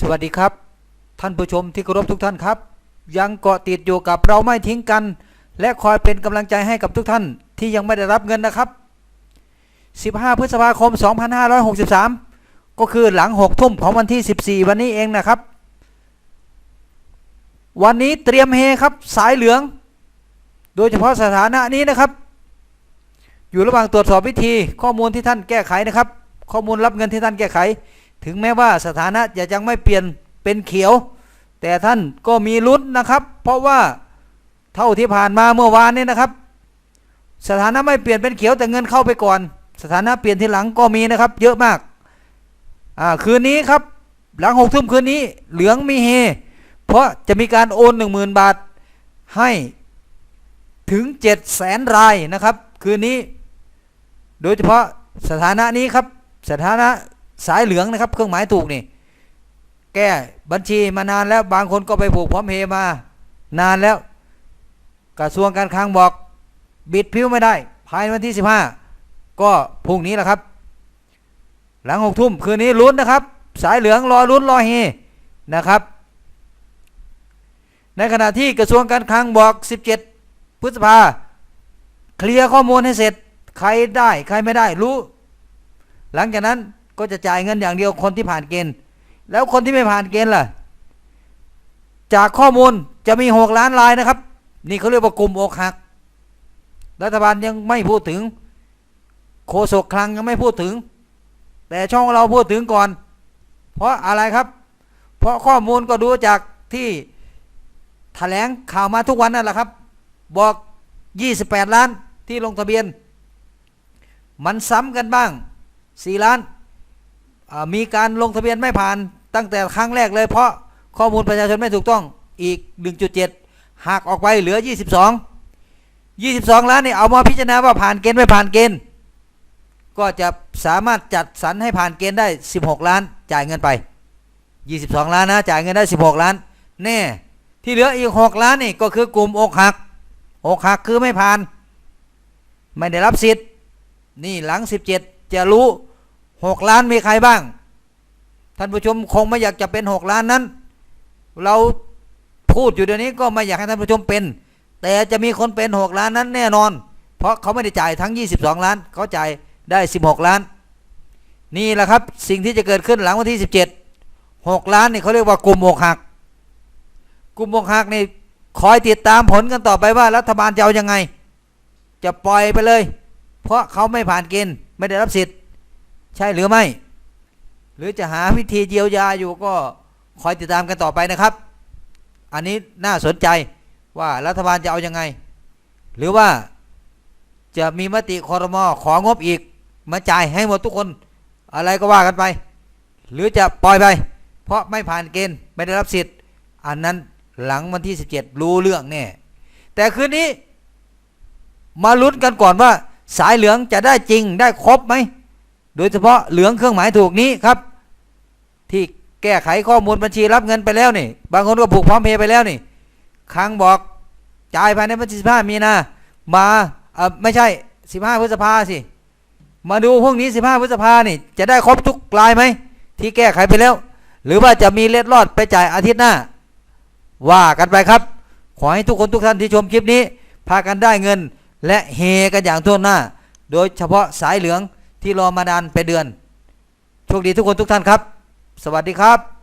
สวัสดีครับ ท่านผู้ชมที่เคารพทุกท่านครับ ยังเกาะติดอยู่กับเราไม่ทิ้งกัน และคอยเป็นกำลังใจให้กับทุกท่านที่ยังไม่ได้รับเงินนะครับ 15 พฤษภาคม 2563 ก็คือหลัง 6 ทุ่มของวันที่ 14 วันนี้เองนะครับ วันนี้เตรียมเฮครับสายเหลือง โดยเฉพาะสถานะนี้นะครับ อยู่ระหว่างตรวจสอบวิธีข้อมูลที่ท่านแก้ไขนะครับ ข้อมูลรับเงินที่ท่านแก้ไข ถึงแม้ว่าสถานะจะยังไม่เปลี่ยนเป็นเขียว แต่ท่านก็มีลุ้นนะครับ เพราะว่าเท่าที่ผ่านมาเมื่อวานนี้นะครับ สถานะไม่เปลี่ยนเป็นเขียวแต่เงินเข้าไปก่อน สถานะเปลี่ยนทีหลังก็มีนะครับ เยอะมากอ่าคืนนี้ครับหลังหกทุ่มคืนนี้เหลืองมีเฮ เพราะจะมีการโอนหนึ่งหมื่นบาทให้ถึงเจ็ดแสนรายนะครับ คืนนี้ โดยเฉพาะสถานะนี้ครับ สถานะ สายเหลืองนะครับ เครื่องหมายถูกนี่ แก้บัญชีมานานแล้วบางคนก็ไปผูกพร้อมเพย์มา นานแล้ว กระทรวงการคลังบอก บิดพิ้วไม่ได้ ภายในวันที่ 15 ก็พรุ่งนี้แหละครับ หลังหกทุ่มคืนนี้ลุ้นนะครับ สายเหลืองรอลุ้นรอเฮนะครับ ในขณะที่กระทรวงการคลังบอก 17 พฤษภาเคลียร์ข้อมูลให้เสร็จ ใครได้ ใครไม่ได้รู้ หลังจากนั้น ก็จะจ่ายเงินอย่างเดียวคนที่ผ่านเกณฑ์ แล้วคนที่ไม่ผ่านเกณฑ์ล่ะ จากข้อมูลจะมีหกล้านรายนะครับ นี่เขาเรียกว่ากลุ่มอกหัก รัฐบาลยังไม่พูดถึงโฆษกคลังยังไม่พูดถึง แต่ช่องเราพูดถึงก่อน เพราะอะไรครับ เพราะข้อมูลก็ดูจากที่แถลงข่าวมาทุกวันนั่นแหละครับ บอก 28 ล้านที่ลงทะเบียน มันซ้ำกันบ้าง 4 ล้าน มีการลงทะเบียนไม่ผ่านตั้งแต่ครั้งแรกเลยเพราะข้อมูลประชาชนไม่ถูกต้องอีก 1.7หักออกไปเหลือ 22 22 ล้านนี่เอามาพิจารณาว่าผ่านเกณฑ์ไม่ผ่านเกณฑ์ ก็จะสามารถจัดสรรให้ผ่านเกณฑ์ได้ 16 ล้านจ่ายเงินไป 22 ล้านนะจ่ายเงินได้ 16 ล้าน แน่ที่เหลืออีก 6 ล้านนี่ก็คือกลุ่มอกหักอกหักคือไม่ผ่าน ไม่ได้รับสิทธิ์นี่หลัง 17 จะรู้ 6ล้านมีใครบ้าง ท่านผู้ชมคงไม่อยากจะเป็น6ล้านนั้น เราพูดอยู่เดี๋ยวนี้ก็ไม่อยากให้ท่านผู้ชมเป็น แต่จะมีคนเป็น6ล้านนั้นแน่นอน เพราะเขาไม่ได้จ่ายทั้ง 22 ล้านเขาจ่ายได้ 16 ล้าน นี่แหละครับสิ่งที่จะเกิดขึ้นหลังวันที่ 17 6 ล้านนี่เขาเรียกว่ากลุ่มอกหัก กลุ่มอกหักนี่คอยติดตามผลกันต่อไปว่ารัฐบาลจะเอายังไง จะปล่อยไปเลย เพราะเขาไม่ผ่านเกณฑ์ไม่ได้รับสิทธิ์ ใช่หรือไม่ หรือจะหาวิธีเยียวยาอยู่ก็คอยติดตามกันต่อไปนะครับ อันนี้น่าสนใจว่ารัฐบาลจะเอายังไง หรือว่าจะมีมติคอรมอของบอีก มาจ่ายให้หมดทุกคนอะไรก็ว่ากันไป หรือจะปล่อยไป เพราะไม่ผ่านเกณฑ์ไม่ได้รับสิทธิ์ อันนั้นหลังวันที่ 17 รู้เรื่องแน่แต่คืนนี้ มาลุ้นกันก่อนว่า สายเหลืองจะได้จริงได้ครบไหม โดยเฉพาะเหลืองเครื่องหมายถูกนี้ครับ ที่แก้ไขข้อมูลบัญชีรับเงินไปแล้วนี่บางคนก็ผูกพร้อมเพย์ไปแล้วนี่ครั้งบอกจ่ายภายในวันที่15มีนามาเออไม่ใช่15พฤษภาสิมาดูพวกนี้15พฤษภานี่ จะได้ครบทุกรายไหมที่แก้ไขไปแล้ว หรือว่าจะมีเล็ดลอดไปจ่ายอาทิตย์หน้า ว่ากันไปครับ ขอให้ทุกคนทุกท่านที่ชมคลิปนี้ พากันได้เงินและเฮกันอย่างทั่วหน้า โดยเฉพาะสายเหลือง ที่รอมานานเป็นเดือน โชคดีทุกคนทุกท่านครับ สวัสดีครับ